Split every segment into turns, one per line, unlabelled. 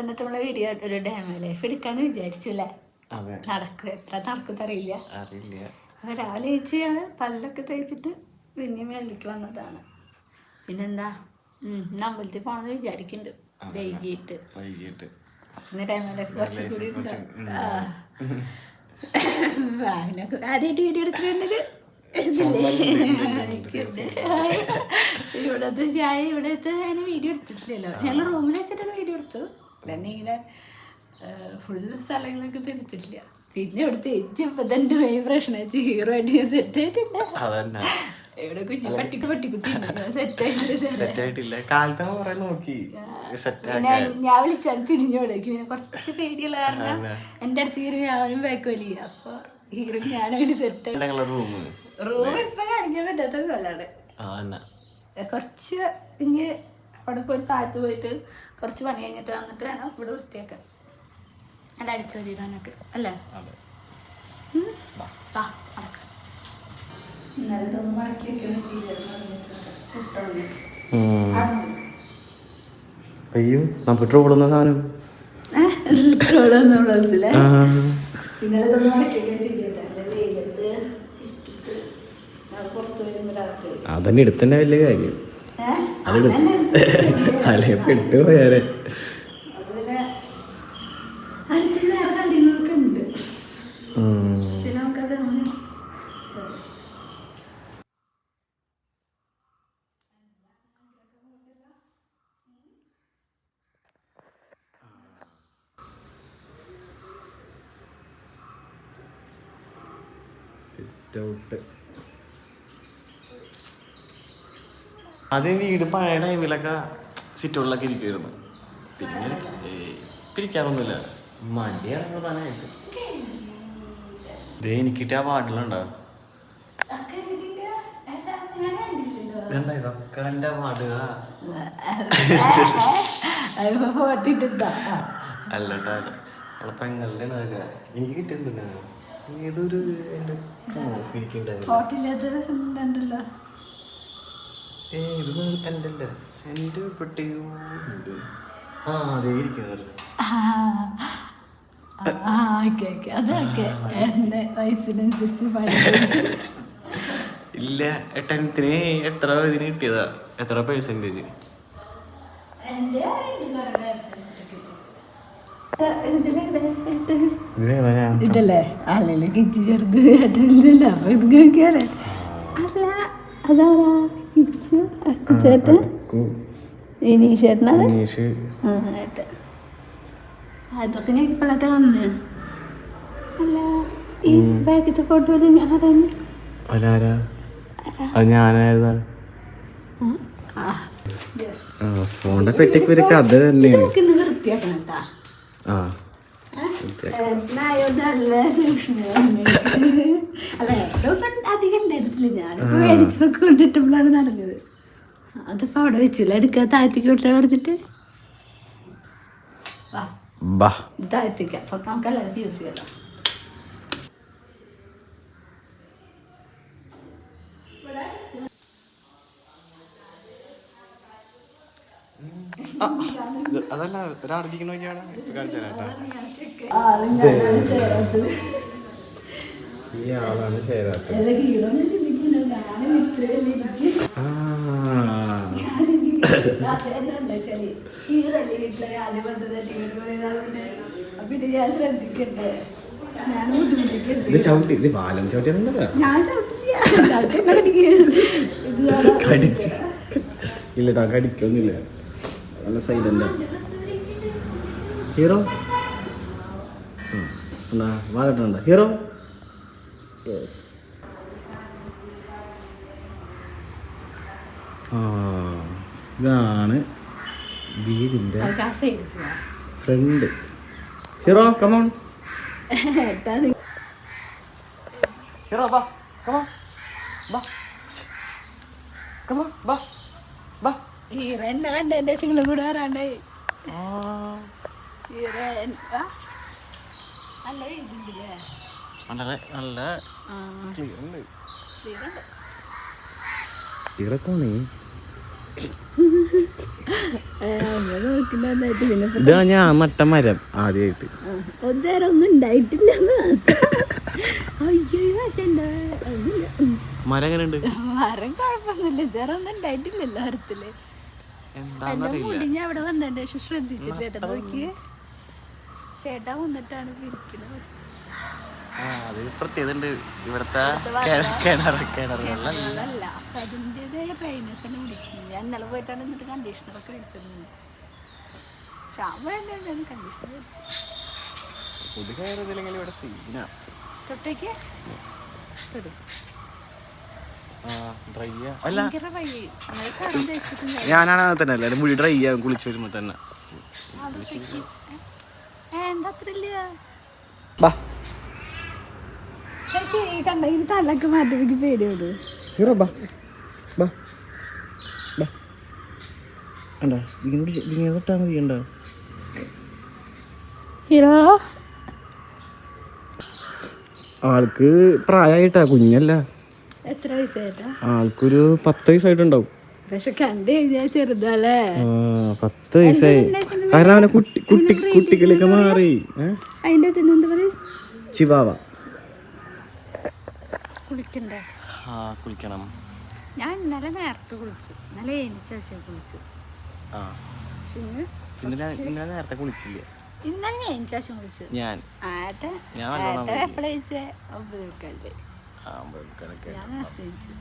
ഇന്നത്തെ നമ്മളെ വീഡിയോ ഒരു ഡാമ ലൈഫ് എടുക്കാന്ന് വിചാരിച്ചു അല്ലേ
അതെ.
നടക്കും? എത്ര നടക്കും അറിയില്ല.
അറിയില്ല.
അപ്പൊ രാവിലെ ചേച്ചിയാണ് പല്ലൊക്കെ തേച്ചിട്ട് പിന്നെ മേളിലേക്ക് വന്നതാണ്. പിന്നെന്താ? ഉം, ഇന്ന് അമ്പലത്തിൽ പോണെന്ന് വിചാരിക്കുന്നുണ്ട് വൈകിട്ട്.
വൈകിട്ട്.
ഇന്ന് ഡാമ ലൈഫ് കുറച്ചും കൂടി ആദ്യമായിട്ട് വീഡിയോ എടുക്കുന്നുണ്ടൊരു ഇവിടത്തെ ചായ ഇവിടത്തെ വീഡിയോ എടുത്തിട്ടില്ലല്ലോ. ഞങ്ങൾ റൂമിൽ വെച്ചിട്ടൊരു വീഡിയോ എടുത്തു അല്ലാണ്ട് ഇങ്ങനെ ഫുള്ള് സ്ഥലങ്ങളൊക്കെ എടുത്തിട്ടില്ല പിന്നെ ഇവിടുത്തെ ഏറ്റവും തന്റെ മെയിൻ പ്രശ്നം ഹീറോ ആയിട്ട് ഞാൻ സെറ്റ് ആയിട്ടില്ല. എവിടെ കുഞ്ഞു പട്ടിക്ക് പട്ടിക്കുട്ടി സെറ്റ് ആയിട്ടില്ല
കാലത്ത് കുറെ നോക്കി
പിന്നെ ഞാൻ വിളിച്ചാൽ തിരിഞ്ഞോടേക്ക് പിന്നെ കുറച്ച് പേടിയുള്ള കാരണം എന്റെ അടുത്ത് ഹീറോ ഞാനും ബാക്കോലി അപ്പൊ ഹീറോ ഞാനായിട്ട് സെറ്റ്
റൂം
ഇപ്പൊ കാണിക്കാൻ പറ്റാത്ത കൊല്ലാണ് കുറച്ച് ഇനി അവിടെ പോയി താഴത്ത് പോയിട്ട് കുറച്ച് പണി കഴിഞ്ഞിട്ട് വന്നിട്ട് വേണം ഇവിടെ വൃത്തിയാക്കാൻ. അവിടെ അടിച്ചു വരിടാനൊക്കെ അല്ലേ. ഇന്നലെ ഇതൊന്നും മടക്കി വെക്കാൻ പറ്റിയില്ല.
അയ്യോ
ഞാൻ.
അതന്നെ എടുത്തന്നെ വലിയ കാര്യം. അല്ലെ പെട്ടു പോയാലേ
അത് പിന്നെ അടുത്ത് വേറെ കണ്ടിങ്ങളൊക്കെ ഉണ്ട് പിന്നെ നമുക്കത് അങ്ങനെ
ആദ്യം വീട് പഴയ ടൈമിലൊക്കെ സിറ്റുകളിലൊക്കെ ഇരിക്കുമായിരുന്നു പിന്നെ പിരിക്കാറൊന്നുമില്ല മടിയാണ് പ്രധാനമായിട്ട് ദേ എനിക്ക് കിട്ടിയ പാട്ടിലുണ്ടോ
ഒക്കെ ഇതിന്റെ ഏട്ടാ, ഞാൻ കണ്ടിട്ടുണ്ടോ?
ഇതൊക്കെ. എന്റെ പാട്ടുകളാ
അതിപ്പോ ഫോട്ടോ ഇട്ടിട്ടാ
അല്ലട്ടാ അവളെ പെങ്ങളുടെ അതൊക്കെ എനിക്ക് ഏതൊരു ഏ ഇത് എന്റെ ആ അതെ ഇരിക്കുന്നത് ഇല്ല ടെൻത്തിന് എത്ര ഇതിന് കിട്ടിയതാ? എത്ര
പെർസെന്റേജ് ഇതല്ലേ? അല്ലല്ലോ കിച്ചു ചെറുത് കേട്ടില്ലല്ലോ അപ്പൊ ഇത് കേൾക്കാറ് അല്ല അതാരാ? കിച്ചു അക്കുച്ചേട്ടൻ ഇനീഷേട്ടനാണ് ആ, ഏട്ടൻ. അതൊക്കെ ഞാൻ ഇപ്പോഴത്തെ വന്ന് അല്ല ഈ ബാഗത്തെ ഫോട്ടോ ആരാണ്?
അതാരാ അത് ഞാനായതാ. ഫോണിന്റെ പെട്ടിക്ക് ഒരു കഥ തന്നെയാണ്. ആ.
അല്ല ദിവസം അധികം ഉണ്ടായിരുന്നില്ല ഞാനിപ്പോ മേടിച്ചതൊക്കെ കൊണ്ടിട്ടപ്പോഴാണ് നടന്നത്. അതിപ്പോ അവിടെ വെച്ചില്ല? എടുക്കാൻ താഴ്ത്തിക്ക് വിട്ടാ പറഞ്ഞിട്ട്? താഴ്ത്തിക്കാം. അപ്പൊ നമുക്ക് എല്ലാവർക്കും യൂസ് ചെയ്യാം
അതല്ല ഒരാളിരിക്കണ നോക്കിയാണ് കാണിച്ചു തരാം ഈ ആളാണ് ചേരാത്തത്. ആ.
പിന്നെ ഞാൻ ശ്രദ്ധിക്കണ്ടേ? ഞാൻ
പാലം ചവിട്ടിയാണല്ലോ
ഞാൻ ചവിട്ടില്ല.
കടിച്ച്. ഇല്ലട്ടാ കടിക്കൊന്നുമില്ല. നല്ല സൈലന്റ് ഹീറോ എന്നാ വാലട്ടുണ്ട്. ഹീറോ യെസ് ആ ഇതാണ്
വീടിന്റെ
front hero come on hero ബാ കമോൺ ബാ കമോൺ ബാ ബാ
ഹീറോ എന്നെ കണ്ട നിങ്ങളും കൂടെ? നല്ല
ക്ലിയർ ഉണ്ട് ഇതാ ഞാൻ നട്ട മരം ആദ്യമായിട്ട്
ഒന്നും ഉണ്ടായിട്ടില്ല അയ്യോ എങ്ങനെ ഉണ്ട്
മരം
മരം കുഴപ്പമൊന്നുമില്ല. ഇതുവരെ ഒന്നും ഉണ്ടായിട്ടില്ലല്ലോ
മരത്തിൽ.
മുടി അവിടെ വന്നതിന്റെ ശേഷം ശ്രദ്ധിച്ചില്ല ചേട്ടാ നോക്കിയേ. ചേട്ടാ വന്നിട്ടാണ് പിരിക്കുന്നത്
അത് പ്രത്യേകത ഉണ്ട് ഇവിടുത്തെ കിണർ കിണർ വെള്ളം
വെള്ളമല്ല അതിന്റെതായ തന്നെ പിടിക്കും ഞാൻ ഇന്നലെ പോയിട്ടാണ് എന്നിട്ട് കണ്ടീഷണറൊക്കെ ഷാമ്പു വേണ്ടായിരുന്നു കണ്ടീഷണർ
സീനാ
തൊട്ടേക്ക്? തൊടും.
അല്ല. ഞാനാണ് അങ്ങനെ തന്നെ അല്ലേ മുടി ഡ്രൈ ആവും കുളിച്ച് വരുമ്പോ തന്നെ.
തലൊക്കെ മാറ്റി
ഹീറോ? ആൾക്ക് പ്രായമായിട്ടാ കുഞ്ഞല്ല.
എത്ര വയസ്സായിട്ടാ?
ആൾക്കൊരു പത്ത് വയസ്സായിട്ടുണ്ടാവും.
പക്ഷെ കണ്ടു കഴിഞ്ഞാൽ ചെറുതല്ലേ?
ആ പത്ത് വയസ്സായി. കാരണം അവനെ കുട്ടി കുട്ടി കുട്ടികളൊക്കെ മാറി?
അതിന്റെ എന്താ
ചിവാവ.
കുളിക്കണ്ടേ?
ആ കുളിക്കണം.
ഞാൻ ഇന്നലെ നേരത്തെ കുളിച്ചു. ഇന്നലെ കുളിച്ചു.
ആ. ഇന്നലെ ഇന്നലെ നേരത്തെ കുളിച്ചില്ല?
ഇന്നലെ ഞാൻ കുളിച്ചു.
ഞാൻ.
ആട്ട
ഞാൻ
എപ്പോഴാ ഒമ്പത് ഞാൻ നേരത്തെ എണീച്ചു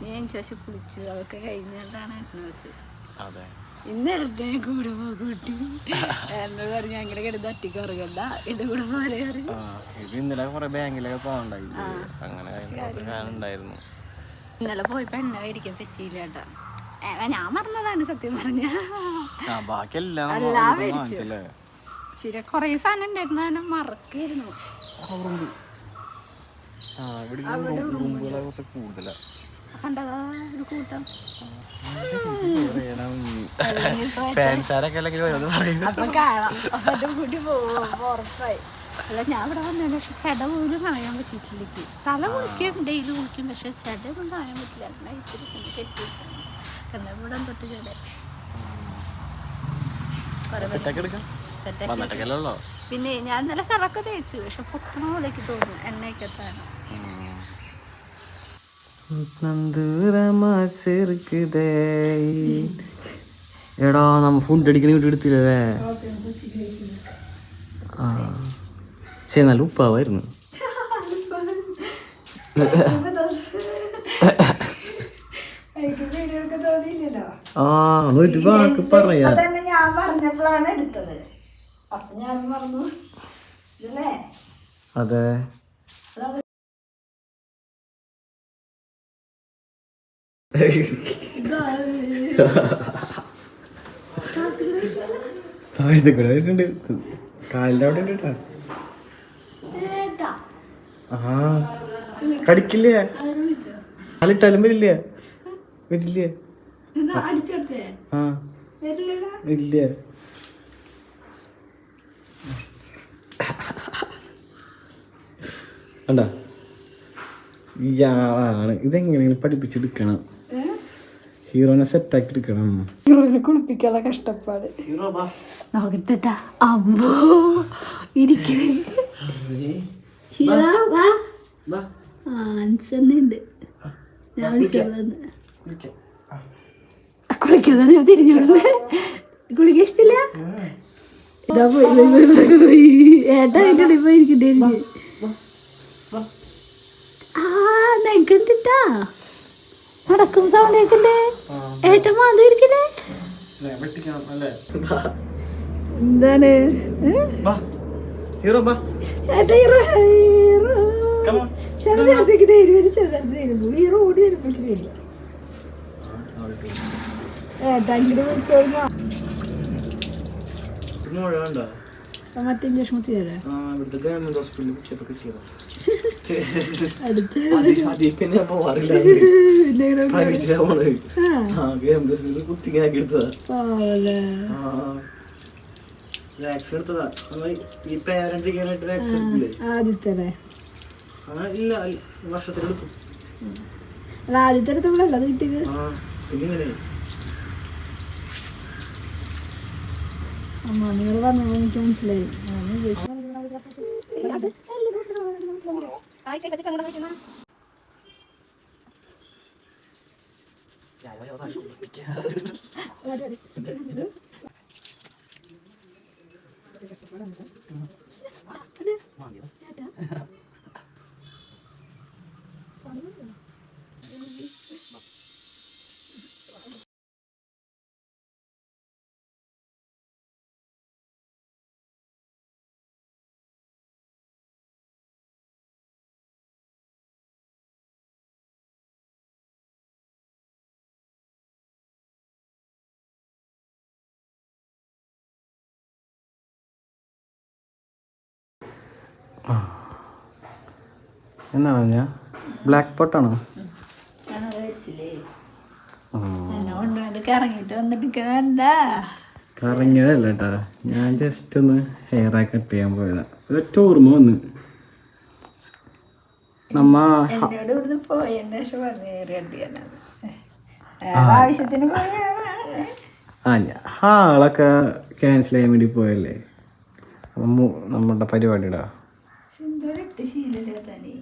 നീ എനിക്ക് ശേഷം കുളിച്ചു. അതൊക്കെ കഴിഞ്ഞിട്ടാണ് എണ്ണ വെച്ചത്
അതെ.
ഇന്ന് എന്റെ കൂടെ പോകൂട്ടി. എന്ന് പറഞ്ഞ് അങ്ങനെ കിടന്ന് ഒറ്റയ്ക്ക് ഉറങ്ങണ്ട. എന്റെ കൂടെ പോലെ
ഇത് ഇന്നലെ കുറെ ബാങ്കിലൊക്കെ പോകണ്ടായി. അങ്ങനെ ഉണ്ടായിരുന്നു
ഇന്നലെ പോയപ്പോ എണ്ണ മേടിക്കാൻ പറ്റിയില്ല കേട്ടോ ഞാൻ മറന്നതാണ് സത്യം പറഞ്ഞ. എല്ലാം മേടിച്ചു. പിന്നെ കൊറേ സാധനം ഉണ്ടായിരുന്നു മറക്കായിരുന്നു
ആ ഇവിടെ റൂമുകളെ കുറച്ച് കൂടുതലാ
കണ്ടതാ ഒരു കൂട്ടം
പറയണം ഫാൻസാരൊക്കെ അല്ലെങ്കിൽ ഓരോന്ന് പറയും.
അപ്പൊ കാണാം. അപ്പൊ എന്റെ കൂട്ടി പോകും ഉറപ്പായി. അല്ല ഞാൻ ഇവിടെ വന്നതിന് പക്ഷെ ചെട പോലും കളയാൻ പറ്റിയിട്ടില്ലേക്ക് തല കുളിക്കും ഡെയിലി കുളിക്കും പക്ഷെ ചെട ഒന്നും കളയാൻ പറ്റില്ല. ഇച്ചിരി പിന്നെ തൊട്ട് ഞാൻ നല്ല സ്ഥലമൊക്കെ തേച്ചു പക്ഷെ പൊട്ടണ പോലേക്ക് തോന്നുന്നു എണ്ണയ്ക്കത്താണ്
എടാ നമ്മ ഫുഡ് അടിക്കണ വീട്ടിൽ എടുത്തില്ലേ? ആ. ശരി നല്ല ഉപ്പാവായിരുന്നു. ആ ഒരു വാക്ക് പറയാ
ഞാൻ പറഞ്ഞപ്പോഴാണ് എടുത്തത്. അപ്പൊ ഞാൻ
അതെ. താഴത്തെ കാലിന്റെ അവിടെ കടിക്കില്ലേ കാലിട്ടാലും വരില്ലേ വരില്ലേ പഠിപ്പിച്ചെടുക്കണം ഹീറോനെ സെറ്റാക്കി എടുക്കണം
ഹീറോനെ കുളിപ്പിക്കാനുള്ള കഷ്ടപ്പാട്.
ഹീറോ ബാ
നോക്കട്ടെട്ടാ അമ്പോ ഇരിക്കണേ. ഹീറോ വാ.
ബാ
ആൻസന്നുണ്ട് ഞാൻ വിളിച്ചോളന്ന്
വിളിക്കാം
കുളിക്കുന്നത് ഞാൻ തിരിഞ്ഞു കുളിക്കാൻ ഇഷ്ടമില്ല? ഇതാ പോയി പോയി പോയി പോയി പോയി ഏട്ടാ അതിന്റെ എനിക്ക് ആ. നെക്കണ്ടിട്ടാ നടക്കും സൗണ്ട് കേക്കണ്ടേ ഏട്ടൻ മാന്തി ഇരിക്കണേ
അല്ലേ?
എന്താണ്?
Hero
hero hero. ചില നേരത്തേക്ക് ധൈര്യം വരും ചില നേരത്തേക്ക് ധൈര്യം പോകും ഹീറോ ഓടി വരുമ്പോഴേക്ക് വരില്ല ഏട്ടാ ഇങ്ങനെ വിളിച്ചോളൂ. മറ്റേ ഇഞ്ചക്ഷൻ കുത്തി തരാം.
ആ ഇവിടുത്തെ ഗവൺമെന്റ് ഹോസ്പിറ്റലിൽ വിളിച്ചപ്പോൾ കിട്ടിയതാ.
അടുത്ത്
അതിൽ ഞാൻ പോവാറില്ല.
എന്തെങ്കിലും
പ്രൈവറ്റിലാണ്
ആ.
ആ ഗവൺമെന്റ് ഹോസ്പിറ്റലിൽ കുത്തിങ്ങനെ ആക്കി എടുത്തതാ വാക്സിൻ എടുത്തതാ. ഈ പേരന്റിക്കാനായിട്ട് വാക്സിൻ എടുക്കില്ലേ
ആദ്യത്തെ
ആ ഇല്ല വർഷത്തിലെടുക്കും
ആദ്യത്തെ അടുത്തപ്പോഴല്ല അത് കിട്ടിയത്
ആ പിന്നെ ഇങ്ങനെ
അമ്മ നിങ്ങൾ പറഞ്ഞപ്പോൾ എനിക്ക് മനസ്സിലായി. ഞാൻ
എന്നാണ് ഞാൻ ബ്ലാക്ക് പോട്ടാണോ കറങ്ങിയതല്ല കേട്ടാ ഞാൻ ജസ്റ്റ് ഒന്ന് ഹെയർ ആയി കട്ട് ചെയ്യാൻ പോയതാ. ഒറ്റ ഓർമ്മ വന്ന്. നമ്മ ആ ഞാൻ ഹാളൊക്കെ ക്യാൻസൽ ചെയ്യാൻ വേണ്ടി പോയല്ലേ? നമ്മുടെ പരിപാടിടാ.
സിന്ധുവിട്ട് ശീലല്ലേ തന്നെ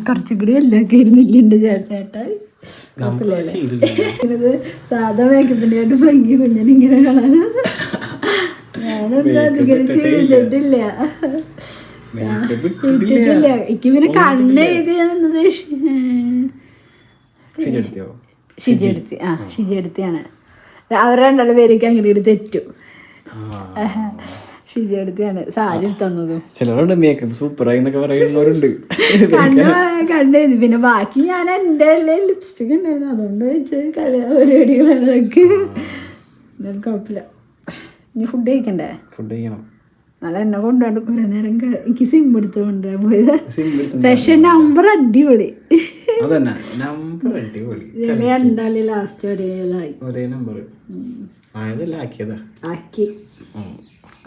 കുറച്ചും കൂടി എന്റെ ചേട്ടേട്ടാ ഇത് സാധാ മേക്കപ്പിന്റെ ആയിട്ട് ഭംഗി കുഞ്ഞനിങ്ങനെ കാണാനാണ് ഞാനെന്താ അധികം ചെയ്തിട്ടില്ല. ഇട്ടിട്ടില്ല. എനിക്ക് പിന്നെ കണ്ണ് എഴുതി എന്നത്
ശരിയെടുത്തിയോ
ഷിജി. എടുത്തി. ആ ഷിജി എടുത്തിയാണ്. അവർ രണ്ടാളും പേരേക്ക് ഒരു തെറ്റു. ഷിജി എടുത്തിയാണ്. സാരി തന്നതും
ചിലരുണ്ട് മേക്കപ്പ് സൂപ്പർ എന്നൊക്കെ പറയുന്നവരുണ്ട്.
എഴുതി പിന്നെ ബാക്കി ഞാൻ എന്റെ എല്ലാം ലിപ്സ്റ്റിക് ഉണ്ടായിരുന്നു. അതുകൊണ്ട് വെച്ച് പരിപാടികളാണ് എന്നാലും കുഴപ്പമില്ല. ഇനി ഫുഡ് കഴിക്കണ്ടേ?
ഫുഡ് കഴിക്കണം.
നല്ല എന്നെ കൊണ്ടുപോയി കുറെ നേരം എനിക്ക് സിം എടുത്ത് കൊണ്ടുവരാൻ പോയത്. പക്ഷെ നമ്പർ അടിപൊളി.
അതന്നെ. നമ്പർ അടിപൊളി.
രണ്ടാളി ലാസ്റ്റ് ഒരേതായി
ഒരേ നമ്പർ ആയതല്ല ആക്കിയതാ?
ആക്കി.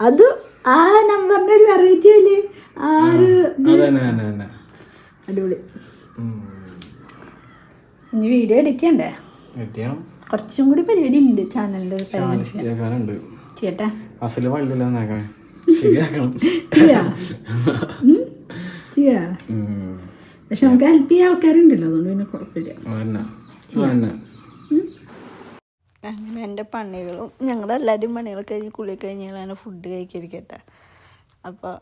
അത് ആ നമ്പറിന്റെ ഒരു വെറൈറ്റി അല്ലേ? ആ ഒരു അടിപൊളി. ഇനി വീഡിയോ എടുക്കണ്ടേ കുറച്ചും കൂടി പരിപാടി ഉണ്ട് ചാനലിന്റെ ചേട്ടാ
അസൽ വള്ളില്ല ശരിയാക്കണം.
ചെയ്യാ. ചെയ്യാ. പക്ഷെ നമുക്ക് ഹെൽപ്പ് ചെയ്യാൻ ആൾക്കാരുണ്ടല്ലോ അതുകൊണ്ട് പിന്നെ കുഴപ്പമില്ല. അങ്ങനെ എന്റെ പണികളും ഞങ്ങളുടെ എല്ലാവരും പണികളൊക്കെ കഴിഞ്ഞ് കുളി കഴിഞ്ഞ് ഫുഡ് കഴിക്കരിക്കട്ടെ അപ്പോൾ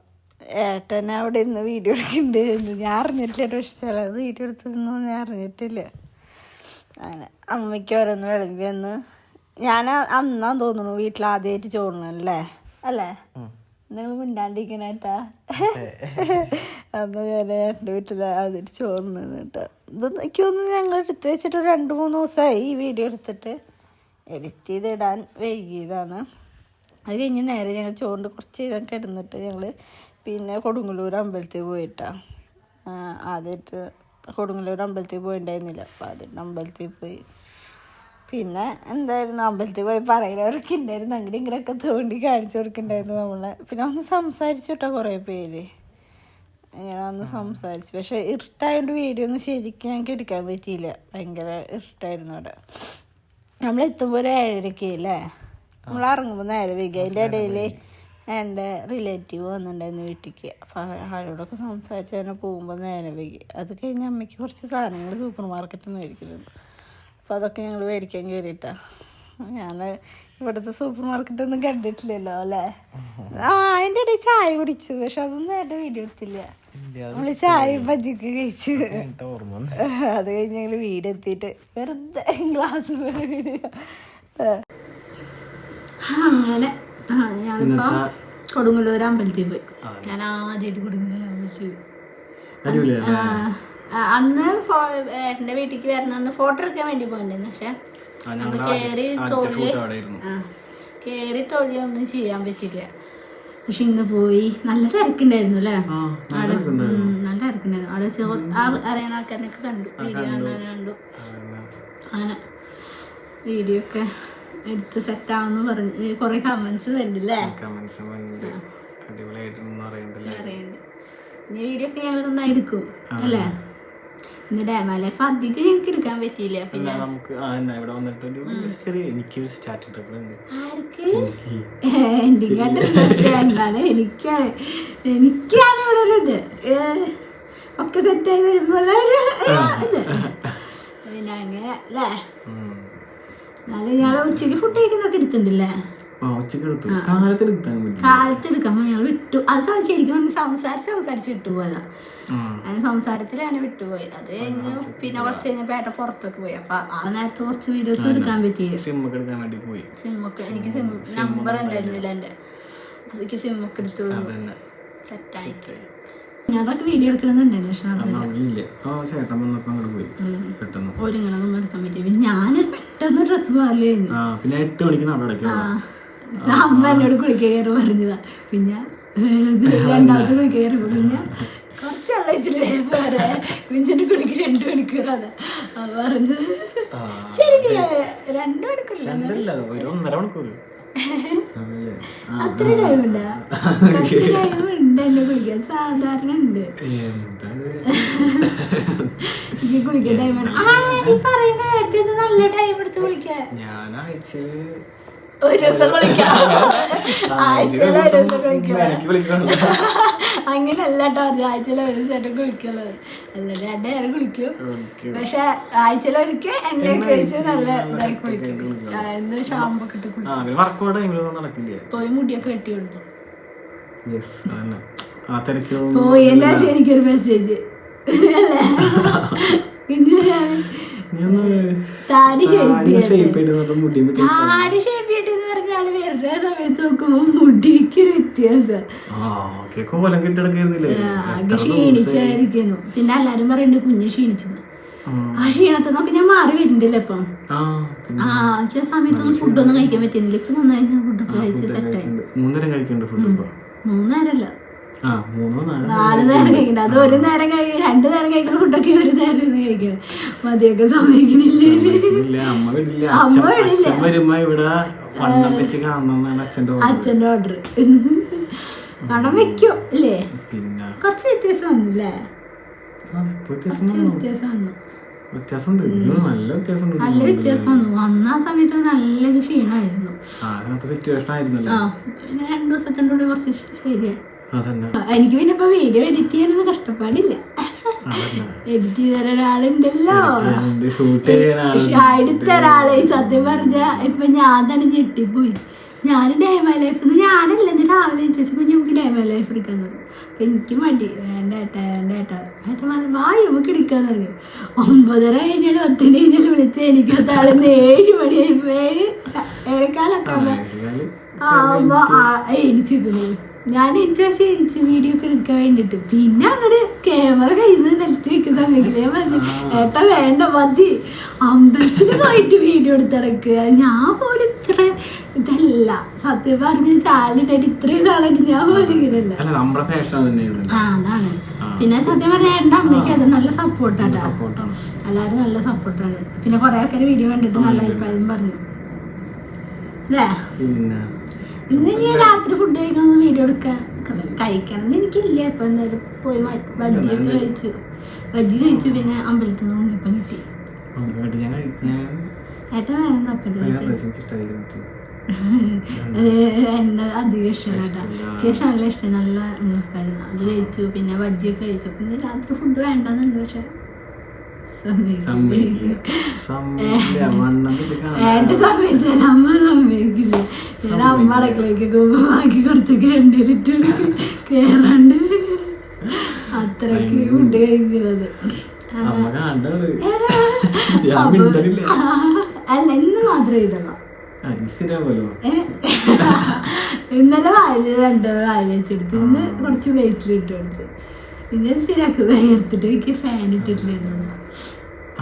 ഏട്ടൻ അവിടെ ഇന്ന് വീഡിയോ എടുക്കുന്നുണ്ട് ഞാൻ അറിഞ്ഞിട്ടില്ല പക്ഷെ ചിലത് വീഡിയോ എടുത്തതൊന്നും ഞാൻ അറിഞ്ഞിട്ടില്ല. അങ്ങനെ അമ്മയ്ക്ക് ഓരോന്ന് വിളമ്പി വന്ന് ഞാൻ അന്നാന്ന് തോന്നുന്നു വീട്ടിൽ ആദ്യമായിട്ട് ചോറിനല്ലേ അല്ലേ? നിങ്ങൾ മിണ്ടാണ്ടിരിക്കണേട്ടാ അന്ന് ഞാൻ എന്റെ വീട്ടിൽ ആദ്യമായിട്ട് ചോർന്നു കേട്ടോ. ഇത് എനിക്ക് തോന്നുന്നു ഞങ്ങൾ എടുത്ത് വെച്ചിട്ട് ഒരു രണ്ട് മൂന്ന് ദിവസമായി ഈ വീഡിയോ എടുത്തിട്ട് എഡിറ്റ് ചെയ്തിടാൻ വൈകിയതാണ്. അത് കഴിഞ്ഞ് നേരെ ഞങ്ങൾ ചോറിന്റെ കുറച്ച് നേരം കിടന്നിട്ട് ഞങ്ങൾ പിന്നെ കൊടുങ്ങല്ലൂർ അമ്പലത്തിൽ പോയിട്ടാ. ആദ്യമായിട്ട് കൊടുങ്ങല്ലൂർ അമ്പലത്തിൽ പോയിണ്ടായിരുന്നില്ല. അപ്പോൾ ആദ്യമായിട്ട് അമ്പലത്തിൽ പോയി. പിന്നെ എന്തായിരുന്നു? അമ്പലത്തിൽ പോയി പറയുന്നവർക്ക് ഉണ്ടായിരുന്നു അങ്ങനെ ഇങ്ങനെയൊക്കെ തോണ്ടി കാണിച്ചു കൊടുക്കുന്നുണ്ടായിരുന്നു നമ്മളെ. പിന്നെ ഒന്ന് സംസാരിച്ചു കേട്ടോ കുറേ പേര്. ഇങ്ങനെ ഒന്ന് സംസാരിച്ചു. പക്ഷെ ഇരുട്ടായതുകൊണ്ട് വീഡിയോ ഒന്നും ശരിക്കും ഞങ്ങൾക്ക് എടുക്കാൻ പറ്റിയില്ല. ഭയങ്കര ഇരുട്ടായിരുന്നു അവിടെ. നമ്മൾ എത്തുമ്പോൾ ഒരു ഏഴരയ്ക്ക് അല്ലേ? നമ്മൾ ഇറങ്ങുമ്പോൾ നേരെ വൈകി. അതിന്റെ ഇടയിൽ എന്റെ റിലേറ്റീവ് വന്നിട്ടുണ്ടായിരുന്നു വീട്ടിലേക്ക് അപ്പോൾ ആരോടൊക്കെ സംസാരിച്ച് തന്നെ പോകുമ്പോൾ നേരെ വൈകി. അത് കഴിഞ്ഞ് അമ്മയ്ക്ക് കുറച്ച് സാധനങ്ങൾ സൂപ്പർ മാർക്കറ്റിൽ നിന്ന് മേടിക്കുന്നുണ്ട്. അപ്പോൾ അതൊക്കെ ഞങ്ങൾ മേടിക്കാൻ കയറിയിട്ടാ ഞാൻ ഇവിടുത്തെ സൂപ്പർ മാർക്കറ്റ് ഒന്നും കണ്ടിട്ടില്ലല്ലോ അല്ലേ? ആ അതിന്റെ ഇടയിൽ ചായ കുടിച്ചു പക്ഷെ അതൊന്നും എന്റെ വീഡിയോ എടുത്തില്ല നമ്മൾ ചായ ബജിക്ക് കഴിച്ചു.
ഓർമ്മ
അത് കഴിഞ്ഞ് ഞങ്ങൾ വീടെത്തിയിട്ട് വെറുതെ ഗ്ലാസ് അങ്ങനെ. ആ ഞങ്ങളിപ്പോ കൊടുങ്ങല്ലൂർ അമ്പലത്തിൽ പോയി. ഞാൻ ആദ്യമായിട്ട് കൊടുങ്ങല്ലൂർ അമ്പലത്തിൽ പോയി. അന്ന് ഏട്ടന്റെ വീട്ടിലേക്ക് വരുന്ന അന്ന് ഫോട്ടോ എടുക്കാൻ വേണ്ടി പോയിട്ടുണ്ടായിരുന്നു പക്ഷെ നമ്മൾ കയറി തൊഴിൽ കയറി തൊഴിയൊന്നും ചെയ്യാൻ പറ്റില്ല പക്ഷെ ഇന്ന് പോയി. നല്ല തിരക്കുണ്ടായിരുന്നു അല്ലേ? അവിടെ നല്ല തിരക്കുണ്ടായിരുന്നു. അവിടെ വെച്ച് കൊ- ആ- അറിയുന്ന ആൾക്കാരനൊക്കെ കണ്ടു. വീഡിയോ കാണാൻ കണ്ടു. അങ്ങനെ വീഡിയോ ഒക്കെ എടുത്ത് സെറ്റ് ആവുമെന്ന് പറഞ്ഞ്. കുറെ കമന്റ്സ് വരുന്നില്ലേ അറിയണ്ട്. ഇനി വീഡിയോ ഒക്കെ ഞങ്ങൾ നന്നായി എടുക്കും അല്ലേ? ഇന്ന് ഡാമ ലൈഫ് അധികം ഞങ്ങൾക്ക് എടുക്കാൻ പറ്റിയില്ല? പിന്നെ
നമുക്ക് ആ എന്നാ ഇവിടെ വന്നിട്ട് ഒരു ചെറിയ എനിക്കൊരു സ്റ്റാർട്ടിംഗ് ട്രിപ്പിൾ ഉണ്ട്.
എന്താണ്? എനിക്കാണ്. എനിക്കാണ് ഇവിടെ ഒരു ഇത് ഒക്കെ സെറ്റായി വരുമ്പോൾ ഒരു ഒരു ഇത്. പിന്നെ അങ്ങനെ അല്ലേ?
ഉം.
എന്നാലും ഞങ്ങൾ ഉച്ചയ്ക്ക് ഫുഡ് കഴിക്കുന്നൊക്കെ എടുത്തിട്ടുണ്ടല്ലേ?
ആ ഉച്ചയ്ക്ക് എടുത്തു. കാലത്തിൽ എടുത്താൻ പറ്റി
കാലത്ത് എടുക്കുമ്പോൾ ഞങ്ങൾ വിട്ടു. അത് ശരിക്കും സംസാരിച്ച് സംസാരിച്ച് വിട്ടുപോയതാ അങ്ങനെ സംസാരത്തിൽ അങ്ങനെ വിട്ടുപോയി. അത് കഴിഞ്ഞ് പിന്നെ കുറച്ച് കഴിഞ്ഞ ഏട്ട പുറത്തൊക്കെ പോയി. അപ്പൊ ആ നേരത്തെ കുറച്ച് വീഡിയോസ് എടുക്കാൻ പറ്റി.
സിമ്മൊക്കെ എടുക്കാൻ വേണ്ടി പോയി.
സിമ്മൊക്കെ എനിക്ക് സിം നമ്പർ ഉണ്ടായിരുന്നില്ല എന്റെ എനിക്ക് സിമ്മൊക്കെ എടുത്തു. സെറ്റായി അതൊക്കെ വീഡിയോ എടുക്കണമെന്നുണ്ടായിരുന്നു പക്ഷെ നടന്നില്ല. ഒരുങ്ങണതൊന്നും എടുക്കാൻ പറ്റി പിന്നെ ഞാനൊരു പെട്ടെന്ന് ഡ്രസ്സ്
പിന്നെ എട്ട് മണിക്ക്
അമ്മ എന്നോട് പറഞ്ഞതാ. രണ്ടാമത്തെ പിന്നെ വെച്ചില്ലേ വേറെ കുഞ്ചിനെ കുളിക്ക് രണ്ടു മണിക്കൂറാണ് അവ പറഞ്ഞത്. ശരിക്കും രണ്ടു മണിക്കൂറില്ല.
ഒരു ഒന്നര മണിക്കൂർ.
അത്ര ടൈമില്ല കുറച്ച് ടൈം ഉണ്ട് എന്നെ കുളിക്കാൻ. സാധാരണ ഉണ്ട്. എനിക്ക് കുളിക്കാൻ ടൈമാണ് ആ നീ പറയുന്ന നല്ല ടൈം എടുത്ത് കുളിക്കാൻ.
ഞാൻ
ഒരു ദിവസം ആഴ്ചയിൽ ദിവസം അങ്ങനെയല്ല കേട്ടോ ആഴ്ചയിൽ ഒരു ദിവസമായിട്ട് കുളിക്കുള്ളത് അല്ല രണ്ട് നേരം കുളിക്കും. പക്ഷെ ആഴ്ചയിൽ ഒരിക്കൽ എണ്ണയൊക്കെ കഴിച്ച് നല്ല ഇതായി കുളിക്കും. എന്ന് ഷാമ്പൊക്കെ ഇട്ട് കുളിക്കും പോയി മുടിയൊക്കെ വെട്ടി കൊടുത്തു. പോയി എന്നാ എനിക്കൊരു മെസ്സേജ് അല്ലേ? പിന്നെ ഞാൻ താടി ഷേപ്പ്
ഷേപ്പ് ചെയ്ത് മുടി വെട്ടി-
താടി ഷേപ്പ് ചെയ്തിട്ട് പറഞ്ഞാൽ വെറുതെ സമയത്ത് നോക്കുമ്പോ മുടിക്കൊരു വ്യത്യാസം. ആകെ ക്ഷീണിച്ചായിരിക്കുന്നു പിന്നെ എല്ലാരും പറയുന്നുണ്ട് കുഞ്ഞ് ക്ഷീണിച്ചെന്ന്. ആ. ക്ഷീണത്തിന്നൊക്കെ ഞാൻ മാറി വരുന്നുണ്ടല്ലോ ഇപ്പം?
ആ
എനിക്ക് ആ സമയത്തൊന്നും ഫുഡൊന്നും കഴിക്കാൻ പറ്റുന്നില്ല ഇപ്പൊ നന്നായി ഞാൻ ഫുഡൊക്കെ കഴിച്ച് സെറ്റായി.
മൂന്നേരം കഴിക്കുന്നുണ്ട് ഫുഡ്
മൂന്നേരല്ല.
നാലോ
നേരം കഴിക്കണ്ട. അത് ഒരു നേരം കഴിക്കും രണ്ടു നേരം കഴിക്കുന്ന ഫുഡൊക്കെ ഒരു നേരം കഴിക്കണം മതിയൊക്കെ സമ്മതിക്കണില്ലേ?
അമ്മ വിടില്ല ഇവിടെ അച്ഛന്റെ ഓർഡർ
പണം വെക്കും അല്ലേ കുറച്ച് വ്യത്യാസം വന്നില്ലേ
ആ, ഇപ്പൊ വ്യത്യാസം
കുറച്ച് വ്യത്യാസം വന്നു.
വ്യത്യാസമുണ്ട്. നല്ല വ്യത്യാസമുണ്ട്
നല്ല വ്യത്യാസം വന്നു. അന്ന് ആ സമയത്ത് നല്ല ക്ഷീണമായിരുന്നു.
സിറ്റുവേഷൻ ആയിരുന്നല്ലോ.
പിന്നെ രണ്ടു ദിവസത്തിന്റെ ഉള്ളിൽ കുറച്ച് ശരിയായി. എനിക്ക് പിന്നെ ഇപ്പൊ വീഡിയോ എഡിറ്റ് ചെയ്യാനൊന്നും കഷ്ടപ്പാടില്ല. എഡിറ്റ് ചെയ്ത ഒരാളുണ്ടല്ലോ. അടുത്ത ഒരാളെ സത്യം പറഞ്ഞ ഇപ്പൊ ഞാൻ തന്നെ ഞെട്ടിപ്പോയി. ഞാൻ ഡേമ ലൈഫ് ഞാനല്ല എന്റെ രാവിലെ ചേച്ചി കുഞ്ഞു നമുക്ക് ഡേമ ലൈഫ് എടുക്കാൻ തുടങ്ങി. അപ്പൊ എനിക്ക് മടി. വേണ്ട ഏട്ടാ വേണ്ട ഏട്ടാ. ഏട്ടാ പറഞ്ഞു വായി നമുക്ക് എടുക്കാന്ന് പറഞ്ഞു ഒമ്പതര കഴിഞ്ഞാൽ പത്തര കഴിഞ്ഞാൽ വിളിച്ച എനിക്ക് താളെന്ന് ഏഴ് മണിയായി ഏഴ് ഏഴേക്കാലൊക്കെ ആകുമ്പോ ആ എനിച്ചിരുന്നു ഞാൻ എൻജോയ് പക്ഷേ വീഡിയോ ഒക്കെ എടുക്കാൻ വേണ്ടിട്ട്. പിന്നെ അങ്ങനെ ക്യാമറ കയ്യിൽ നിന്ന് നിലത്ത് വെക്കുന്ന സമയത്ത് ഞാൻ പറഞ്ഞു ഏട്ടാ വേണ്ട മതി. അമ്പലത്തിൽ പോയിട്ട് വീഡിയോ എടുത്തിടക്കുക ഞാൻ പോലും ഇത്ര ഇതല്ല. സത്യം പറഞ്ഞ ചാലിട്ടായിട്ട് ഇത്രയും കാലമായിട്ട് ഞാൻ പോലും ഇങ്ങനെയല്ല. ആ അതാണ്. പിന്നെ സത്യം പറഞ്ഞാൽ എന്റെ അമ്മയ്ക്ക് അത് നല്ല
സപ്പോർട്ടാണ്
എല്ലാവരും നല്ല സപ്പോർട്ടാണ് പിന്നെ കുറെ ആൾക്കാർ വീഡിയോ കണ്ടിട്ട് നല്ല അഭിപ്രായം പറഞ്ഞു. അല്ലേ?
പിന്നെ
ഇന്ന് ഞാൻ രാത്രി ഫുഡ് കഴിക്കണമെന്ന് വീഡിയോ എടുക്കാം കഴിക്കണം. എന്ന് എനിക്കില്ല. ഇപ്പൊ എന്തായാലും പോയി ബജ്ജി ബജ്ജിയൊക്കെ കഴിച്ചു. ബജ്ജി കഴിച്ചു. പിന്നെ അമ്പലത്തിൽ നിന്ന് ഉണ്ണിപ്പം കിട്ടി. ഏട്ടാ വേറെ. എന്നെ അധികം ഇഷ്ടമല്ല കേട്ടോ. നല്ല ഇഷ്ടം. നല്ല ഉണ്ണിപ്പായിരുന്നു അത് കഴിച്ചു. പിന്നെ ബജ്ജിയൊക്കെ കഴിച്ചു. പിന്നെ രാത്രി ഫുഡ് വേണ്ടെന്നുണ്ട് പക്ഷെ സമ്മതിക്കില്ല.
സമ്മതിക്കില്ല. സമ്മതിക്കില്ല. വണ്ണം വെച്ച് കാണാൻ
ഏട്ട സമ്മതിച്ചാൽ അമ്മ സമ്മതിക്കില്ല ഞാൻ അമ്മ അടക്കളയ്ക്ക് ബാക്കി കുറച്ചൊക്കെ എണ്ണയിലിട്ട് കേറാണ്ട്. അത്രയ്ക്ക് ഫുഡ് കഴിക്കുന്നത്. അല്ല ഇന്ന് മാത്രമേ ഇതുള്ളൂ? ഇന്നലെ വായിൽ രണ്ട് വായിൽ വെച്ചെടുത്ത് ഇന്ന് കുറച്ച് വെയിറ്റിലിട്ട് കൊടുത്ത്. പിന്നെ സ്ഥിരാക്ക്. വേർത്തിട്ട് എനിക്ക് ഫാൻ ഇട്ടിട്ടില്ലായിരുന്നു
ആ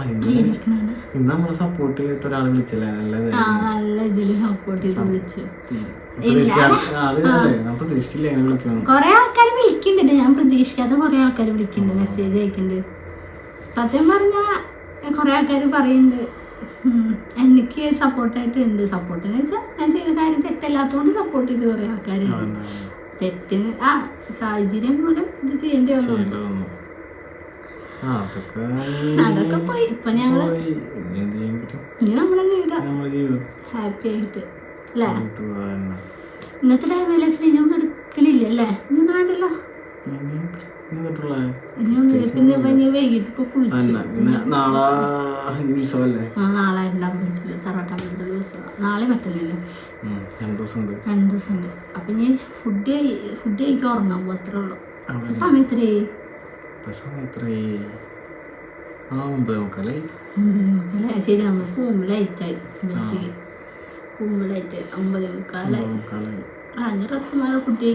ഇന്ന് നമ്മളെ സപ്പോർട്ട് ചെയ്തിട്ട് ഒരാൾ വിളിച്ചല്ലേ?
നല്ല ഇതിൽ സപ്പോർട്ട് ചെയ്ത് വിളിച്ചു. കൊറേ ആൾക്കാർ വിളിക്കുന്നുണ്ട്. ഞാൻ പ്രതീക്ഷിക്കാത്ത കൊറേ ആൾക്കാർ വിളിക്കുന്നുണ്ട്. മെസ്സേജ് അയക്കുന്നുണ്ട്. സത്യം പറഞ്ഞ കൊറേ ആൾക്കാർ പറയുന്നുണ്ട് എനിക്ക് സപ്പോർട്ടായിട്ട് ഉണ്ട് സപ്പോർട്ട് എന്ന് വെച്ചാൽ ഞാൻ ചെയ്ത കാര്യം തെറ്റല്ലാത്തതുകൊണ്ട് സപ്പോർട്ട് ചെയ്ത് കുറേ ആൾക്കാരുണ്ട്. തെറ്റിന് ആ സാഹചര്യം മൂലം ഇത് ചെയ്യേണ്ടി വന്നു.
അതൊക്കെ
പോയി. ഇപ്പൊ
ഞങ്ങൾ. ഇനി
നമ്മളെ ജീവിതം. ഹാപ്പി ആയിട്ട്. അല്ലേ. ഇന്നത്തെ ലൈഫിൽ എടുക്കലില്ല അല്ലേ? വേണ്ടല്ലോ?
ഇനി
ഒന്നും ഇനി വൈകിട്ട് ഇപ്പൊ കുളിച്ചു.
നാളെ
ദിവസം
ഉണ്ട്
രണ്ട് ദിവസം ഉണ്ട് അപ്പൊ ഇനി ഫുഡ് ഫുഡ് കഴിക്കാൻ ഉറങ്ങാൻ പോകും ഉള്ളു.
അവിടെ എത്രയായി? ആ ഒമ്പത്
മുക്കാലേ ശരി നമ്മൾ പോകുമ്പോൾ ലൈറ്റായി ഒമ്പത് മുക്കാലായി ആ അഞ്ച് ഡ്രസ്സ് മാറി ഫുഡ്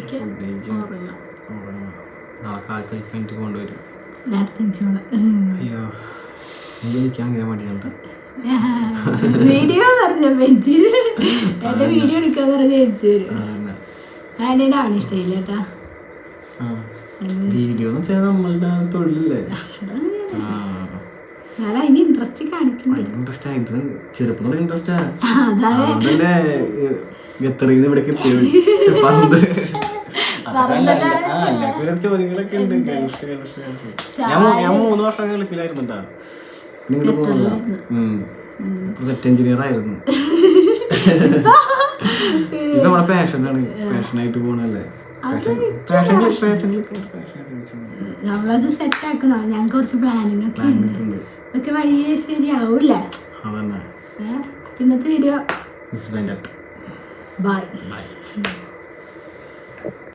പോകണം. നാളെ കാലത്ത് എനിക്ക് കൊണ്ടുവരും.
നേരത്തെ
അയ്യോ എനിക്ക് അങ്ങനെ മടിയുണ്ട്
വീഡിയോ പറഞ്ഞ വെച്ച് എന്റെ വീഡിയോ എടുക്കാൻ പറഞ്ഞ ആന്റെ അവന് ഇഷ്ടമില്ല കേട്ടാ
വീഡിയോ എന്ന് വെച്ചാൽ നമ്മളുടെ തൊഴിലല്ലേ?
ഇൻട്രസ്റ്റ്
ഇൻട്രസ്റ്റ് ആയി ഇത് ചെറുപ്പം ഇൻട്രസ്റ്റ്
അതാണ്.
അതുകൊണ്ടല്ലേ ഗത്തറിന്ന് ഇവിടേക്ക് എത്തിയത് പന്ത്. ചോദ്യങ്ങളൊക്കെ ഉണ്ട്. ഞാൻ മൂന്ന് വർഷം ഗൾഫിലായിരുന്നു കേട്ടോ. നിങ്ങൾ പോകുന്നില്ല പ്രൊജക്ട് എഞ്ചിനീയർ ആയിരുന്നു. നമ്മളെ പാഷനാണ് പാഷനായിട്ട് പോണല്ലേ
നമ്മളത് സെറ്റ് ആക്കുന്ന ഞങ്ങൾക്ക് കുറച്ച് പ്ലാനിങ് ഒക്കെ ഉണ്ട്.
ഒക്കെ
ഇതൊക്കെ വഴിയേ ശരിയാവൂല. ഇന്നത്തെ വീഡിയോ ബൈ
ബൈ